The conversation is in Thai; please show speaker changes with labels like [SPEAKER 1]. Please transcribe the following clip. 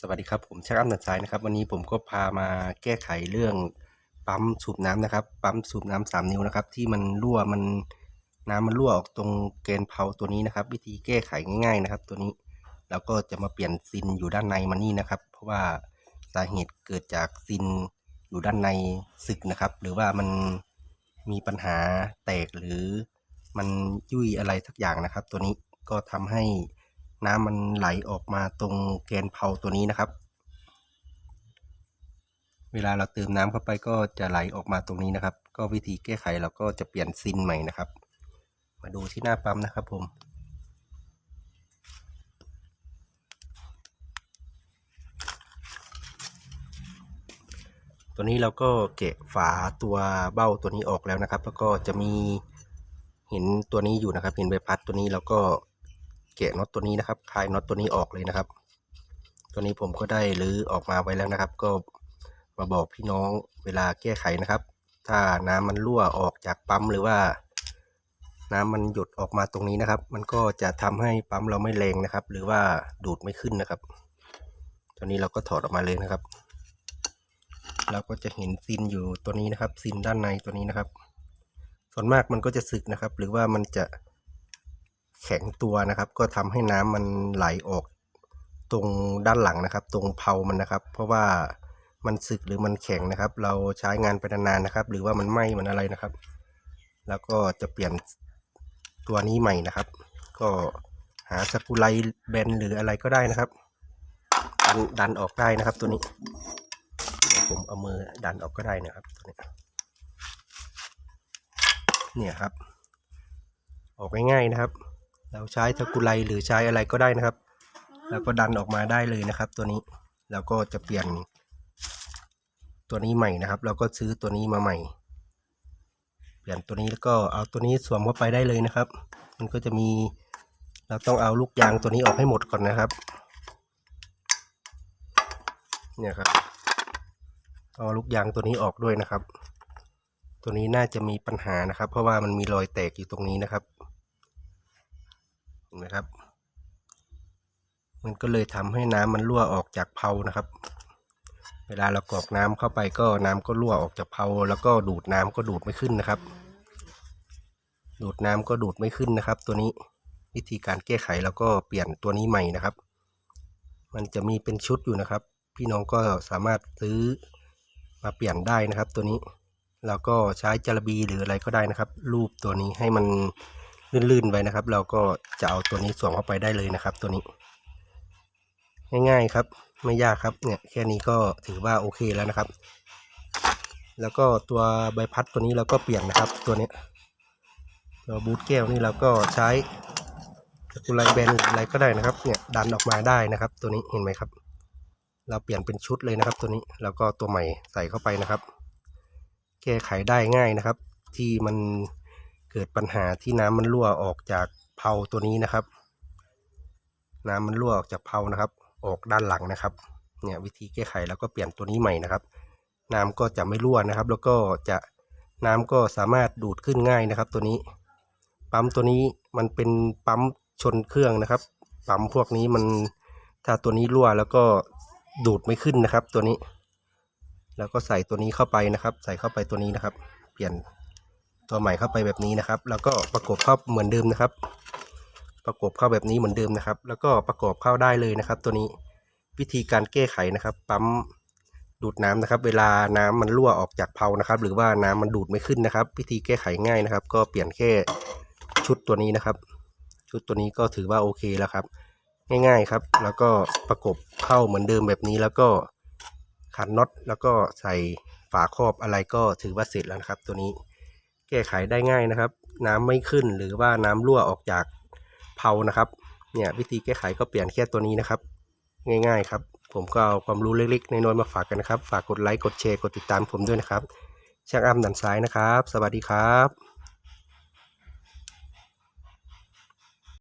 [SPEAKER 1] สวัสดีครับผมชักอ้ำนันสายนะครับ วันนี้ผมก็พามาแก้ไขเรื่องปั๊มสูบน้ำนะครับ ปั๊มสูบน้ำสามนิ้วนะครับ ที่มันรั่วมันน้ำมันรั่วออกตรงเกณฑ์เพาตัวนี้นะครับ วิธีแก้ไขง่าย ๆนะครับ ตัวนี้แล้วก็จะมาเปลี่ยนซินอยู่ด้านในมันนี่นะครับ เพราะว่าสาเหตุเกิดจากซินอยู่ด้านในสึกนะครับ หรือว่ามันมีปัญหาแตกหรือมันยุ่ยอะไรสักอย่างนะครับ ตัวนี้ก็ทำให้ น้ำมันไหลออกมาตรงแกนเพาตัวนี้นะครับ เวลาเราเติมน้ำเข้าไปก็จะไหลออกมาตรงนี้นะครับ ก็วิธีแก้ไขเราก็จะเปลี่ยนซินใหม่นะครับ มาดูที่หน้าปั๊มนะครับผมตัวนี้เราก็เกะฝาตัวเบ้าตัวนี้ออกแล้วนะครับ แล้วก็จะมีเห็นตัวนี้อยู่นะครับ เห็นใบพัดตัวนี้เราก็ แกะน็อตตัวนี้นะครับคลายน็อตตัวนี้ออกเลยนะครับ ตัวนี้ผมก็ได้รื้อออกมาไว้แล้วนะครับ ก็มาบอกพี่น้องเวลาแก้ไขนะครับ ถ้าน้ำมันรั่วออกจากปั๊มหรือว่า น้ำมันหยดออกมาตรงนี้นะครับ มันก็จะทำให้ปั๊มเราไม่แรงนะครับ หรือว่าดูดไม่ขึ้นนะครับ ตัวนี้เราก็ถอดออกมาเลยนะครับเราก็จะเห็นซินอยู่ตัวนี้นะครับซินด้านในตัวนี้นะครับ ส่วนมากมันก็จะสึกนะครับ หรือว่ามันจะ แข็งตัวนะครับ ก็ทำให้น้ำมันไหลออกตรงด้านหลังนะครับ ตรงเพามันนะครับ เพราะว่ามันสึกหรือมันแข็งนะครับ เราใช้งานไปนานๆนะครับ หรือว่ามันไหม้มันอะไรนะครับ แล้วก็จะเปลี่ยนตัวนี้ใหม่นะครับ ก็หาสกรูไลแบนหรืออะไรก็ได้นะครับ ดันดันออกได้นะครับตัวนี้ผมเอามือดันออกก็ได้นะครับตัวนี้เนี่ยครับ ออกง่ายๆนะครับ เราใช้ตะกุไลหรือใช้อะไรก็ได้นะครับ แล้วก็ดันออกมาได้เลยนะครับ ตัวนี้แล้วก็จะเปลี่ยน ตัวนี้ใหม่นะครับ เราก็ซื้อตัวนี้มาใหม่ เปลี่ยนตัวนี้แล้วก็เอาตัวนี้สวมเข้าไปได้เลยนะครับ มันก็จะมีเราต้องเอาลูกยางตัวนี้ออกให้หมดก่อนนะครับ เนี่ยครับ เอาลูกยางตัวนี้ออกด้วยนะครับ ตัวนี้น่าจะมีปัญหานะครับ เพราะว่ามันมีรอยแตกอยู่ตรงนี้นะครับ นไหมครับ มันก็เลยทำให้น้ำมันรั่วออกจากเพานะครับ เวลาเรากรอกน้ำเข้าไปก็น้ำก็รั่วออกจากเพาแล้วก็ดูดน้ำก็ดูดไม่ขึ้นนะครับ ดูดน้ำก็ดูดไม่ขึ้นนะครับ ตัวนี้วิธีการแก้ไขแล้วก็เปลี่ยนตัวนี้ใหม่นะครับ มันจะมีเป็นชุดอยู่นะครับ พี่น้องก็สามารถซื้อมาเปลี่ยนได้นะครับ ตัวนี้แล้วก็ใช้จาระบีหรืออะไรก็ได้นะครับ รูปตัวนี้ให้มัน ลื่นๆไว้นะครับ เราก็จะเอาตัวนี้สวมเข้าไปได้เลยนะครับ ตัวนี้ ง่ายๆครับ ไม่ยากครับเนี่ยแค่นี้ก็ถือว่าโอเคแล้วนะครับ แล้วก็ตัวใบพัดตัวนี้เราก็เปลี่ยนนะครับ ตัวนี้ตัวบูทแก้วนี่เราก็ใช้สกุลไลแบนอะไรก็ได้นะครับ เนี่ยดันออกมาได้นะครับ ตัวนี้เห็นไหมครับ เราเปลี่ยนเป็นชุดเลยนะครับ ตัวนี้แล้วก็ตัวใหม่ใส่เข้าไปนะครับ แก้ไขได้ง่ายนะครับ ที่มัน เกิดปัญหาที่น้ำมันรั่วออกจากเพาตัวนี้นะครับ น้ำมันรั่วออกจากเพานะครับ ออกด้านหลังนะครับ เนี่ยวิธีแก้ไขแล้วก็เปลี่ยนตัวนี้ใหม่นะครับ น้ำก็จะไม่รั่วนะครับ แล้วก็จะน้ำก็สามารถดูดขึ้นง่ายนะครับ ตัวนี้ ปั๊มตัวนี้มันเป็นปั๊มชนเครื่องนะครับ ปั๊มพวกนี้มันถ้าตัวนี้รั่วแล้วก็ดูดไม่ขึ้นนะครับ ตัวนี้ แล้วก็ใส่ตัวนี้เข้าไปนะครับ ใส่เข้าไปตัวนี้นะครับ เปลี่ยน ตัวใหม่เข้าไปแบบนี้นะครับ แล้วก็ประกบเข้าเหมือนเดิมนะครับ ประกบเข้าแบบนี้เหมือนเดิมนะครับ แล้วก็ประกอบเข้าได้เลยนะครับ ตัวนี้วิธีการแก้ไขนะครับ ปั๊มดูดน้ำนะครับ เวลาน้ำมันรั่วออกจากเพานะครับ หรือว่าน้ำมันดูดไม่ขึ้นนะครับ วิธีแก้ไขง่ายนะครับ ก็เปลี่ยนแค่ชุดตัวนี้นะครับ ชุดตัวนี้ก็ถือว่าโอเคแล้วครับ ง่ายๆครับ แล้วก็ประกบเข้าเหมือนเดิมแบบนี้แล้วก็ขันน็อตแล้วก็ใส่ฝาครอบอะไรก็ถือว่าเสร็จแล้วนะครับ ตัวนี้ ก้ไขได้ง่ายนะครับ น้ำไม่ขึ้นหรือว่าน้ำรั่วออกจากเพานะครับ เนี่ยวิธีแก้ไขก็เปลี่ยนแค่ตัวนี้นะครับ ง่าย ๆ ครับ ผมก็เอาความรู้เล็กๆน้อยๆมาฝากกันนะครับ ฝากกดไลค์กดแชร์กดติดตามผมด้วยนะครับช่างอ้ำดันซ้ายนะครับ สวัสดีครับ